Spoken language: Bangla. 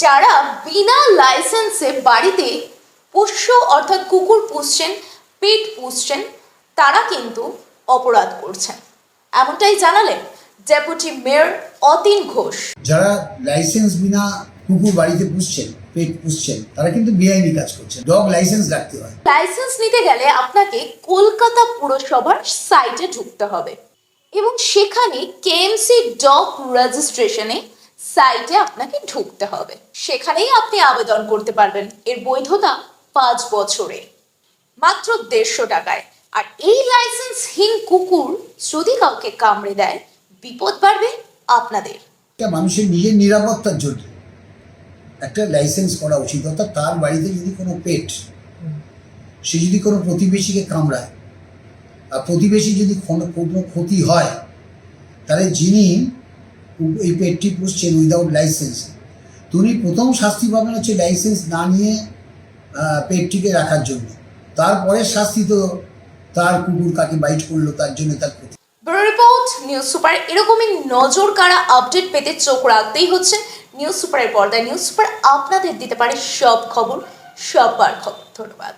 যারা বিনা লাইসেন্সে বাড়িতে পোষ্য অর্থাৎ কুকুর পুষছেন পেট পুষছেন তারা কিন্তু অপরাধ করছেন। এমনটাই জানালেন ডেপুটি মেয়র অতীন ঘোষ। যারা লাইসেন্স বিনা কুকুর বাড়িতে পুষছেন পেট পুষছেন তারা কিন্তু বেআইনি কাজ করছেন। ডগ লাইসেন্স রাখতে হয়। লাইসেন্স নিতে গেলে আপনাকে কলকাতা পুরসভার সাইটে ঢুকতে হবে এবং সেখানে কেএমসি ডগ রেজিস্ট্রেশনে সাইটে আপনাকে ঢুকতে হবে। সেখানেই আপনি আবেদন করতে পারবেন। এর বৈধতা পাঁচ বছরে। মাত্র দেড়শো টাকায়। আর এই লাইসেন্সহীন কুকুর যদি কাউকে কামড়ে দেয়, বিপদ বাড়বে আপনাদের। মানুষের নিজের নিরাপত্তার জন্য। একটা লাইসেন্স করা উচিত। অর্থাৎ তার বাড়িতে যদি কোনো পেট, সে যদি কোনো প্রতিবেশীকে কামড়ায়, আর প্রতিবেশী যদি কোনো কোনো ক্ষতি হয়, তাহলে যিনি এই পেটটি পুষছেন উইদাউট লাইসেন্স তিনি প্রথম শাস্তি পাবেন হচ্ছে লাইসেন্স না নিয়ে পেটটিকে রাখার জন্য। তারপরে শাস্তি তো তার কুকুর কাকে বাইট করল, তার জন্য তার ক্ষতি। Report, news super. এরকমই নজর কাড়া আপডেট পেতে চোখ রাখতেই হচ্ছে। নিউজ সুপারের পর্দায় নিউজ সুপার আপনাদের দিতে পারে সব খবর, সববার খবর। ধন্যবাদ।